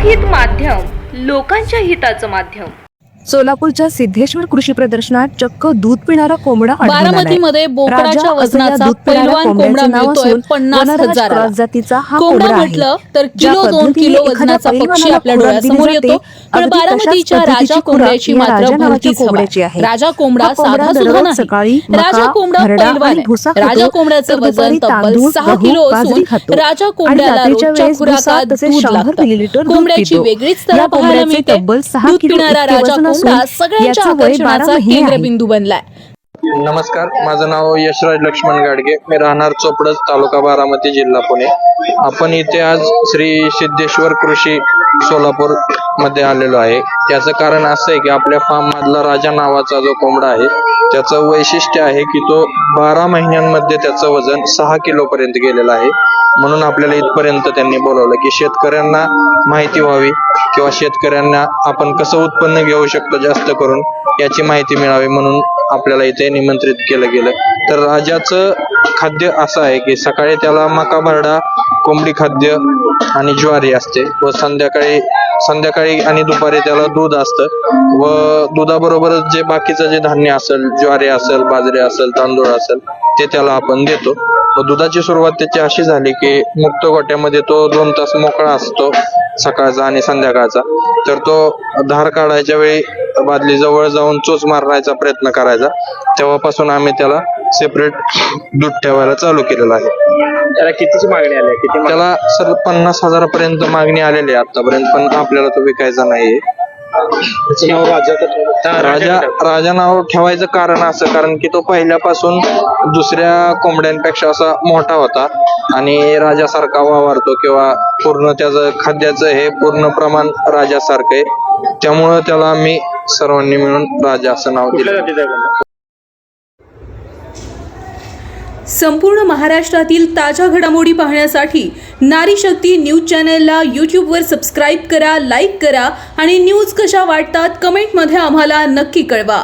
लोकहित माध्यम लोकांच्या हिताचं माध्यम. सोलापूरच्या सिद्धेश्वर कृषी प्रदर्शनात चक्क दूध पिणारा कोंबडा. बारामतीमध्ये बोकडाच्या वजनाचा पैलवान कोंबडा मिळतोय पन्नास. क्रॉस जातीचा हा कोंबडा. म्हटलं तर किलो दोन किलो वजनाचा पक्षी आपल्या डोळ्यासमोर येतो पण बारामतीच्या राजा कोंबड्याची मात्र हवा कोंबड्याची आहे. राजा कोंबडा साधा सुद्धा सकाळी नाही मका, राजा कोंबडा पैलवान राजा कोंबड्याचं तर वजन तब्बल सहा किलो असून. राजा कोंबड्याला रोजच्या खुराकात दूध 100 लागतं कोंबड्याची. वेगळीच तऱ्हा पाहायला मिळते दूध पिणारा राजा असून कोंबडा सगळ्यांच्या याचं वय बारा आकर्षणाचा महिने आहे. केंद्रबिंदू बनलाय. नमस्कार माझं नाव यशराज लक्ष्मण गाडगे. मी राहणार चोपडस तालुका बारामती जिल्हा पुणे. आपण इथे आज श्री सिद्धेश्वर कृषी सोलापूरमध्ये आलेलो आहे. त्याचं कारण असं आहे की आपल्या फार्म मधला राजा नावाचा जो कोंबडा आहे त्याचं वैशिष्ट्य आहे की तो बारा महिन्यांमध्ये त्याचं वजन सहा किलोपर्यंत गेलेलं आहे. म्हणून आपल्याला इथपर्यंत त्यांनी बोलवलं की शेतकऱ्यांना माहिती व्हावी किंवा शेतकऱ्यांना आपण कसं उत्पन्न घेऊ शकतो जास्त करून याची माहिती मिळावी म्हणून आपल्याला इथे निमंत्रित केलं गेलं. तर राजाचं खाद्य असं आहे की सकाळी त्याला मका भरडा कोंबडी खाद्य आणि ज्वारी असते व संध्याकाळी संध्याकाळी आणि दुपारी त्याला दूध असतं व दुधाबरोबरच जे बाकीचं जे धान्य असेल ज्वारी असेल बाजरी असेल तांदूळ असेल ते त्याला आपण देतो. व दुधाची सुरुवात त्याची अशी झाली की मुक्त गोट्यामध्ये तो दोन तास मोकळा असतो सकाळचा आणि संध्याकाळचा. तर तो धार काढायच्या वेळी बादली जवळ जाऊन चोच मारण्याचा प्रयत्न करायचा. तेव्हापासून आम्ही त्याला सेपरेट दूध ठेवायला चालू केलेलं आहे त्याला कितीची मागणी आली आहे? किती मागणी? त्याला सर पन्नास हजारापर्यंत मागणी आलेली आहे आतापर्यंत पण आपल्याला तो विकायचा नाहीये त्याचं नाव राजा का ठेवलं? हा, राजा राजा नाव ठेवायचं कारण असं कारण की तो पहिल्यापासून दुसऱ्या कोंबड्यांपेक्षा असा मोठा होता आणि राजासारखा वावरतो किंवा पूर्ण त्याचं खाद्याचं हे पूर्ण प्रमाण राजासारखं आहे त्यामुळं त्याला आम्ही सर्वांनी मिळून राजा असं नाव कुठल्या दिलं जातीचा आहे कोंबडा? संपूर्ण महाराष्ट्रातील ताज्या घडामोडी पाहण्यासाठी नारी शक्ती न्यूज चॅनलला यूट्यूबवर सबस्क्राईब करा लाईक करा आणि न्यूज कशा वाटतात कमेंटमध्ये आम्हाला नक्की कळवा.